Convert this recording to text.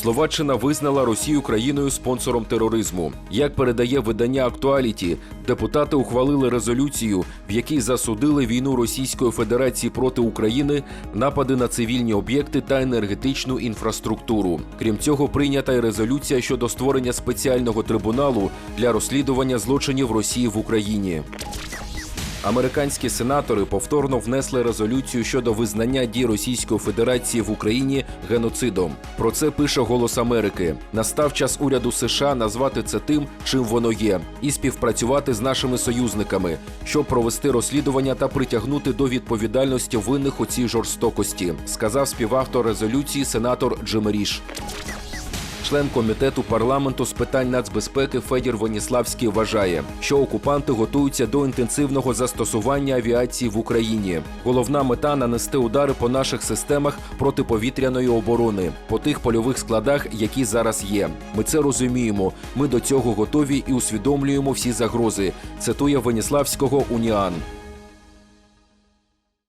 Словаччина визнала Росію країною спонсором тероризму. Як передає видання Актуаліті, депутати ухвалили резолюцію, в якій засудили війну Російської Федерації проти України, напади на цивільні об'єкти та енергетичну інфраструктуру. Крім цього, прийнята й резолюція щодо створення спеціального трибуналу для розслідування злочинів Росії в Україні. Американські сенатори повторно внесли резолюцію щодо визнання дій Російської Федерації в Україні геноцидом. Про це пише Голос Америки. Настав час уряду США назвати це тим, чим воно є, і співпрацювати з нашими союзниками, щоб провести розслідування та притягнути до відповідальності винних у цій жорстокості, сказав співавтор резолюції сенатор Джим Ріш. Член комітету парламенту з питань нацбезпеки Федір Воніславський вважає, що окупанти готуються до інтенсивного застосування авіації в Україні. Головна мета нанести удари по наших системах протиповітряної оборони, по тих польових складах, які зараз є. Ми це розуміємо. Ми до цього готові і усвідомлюємо всі загрози. Цитує Веніславського Уніан.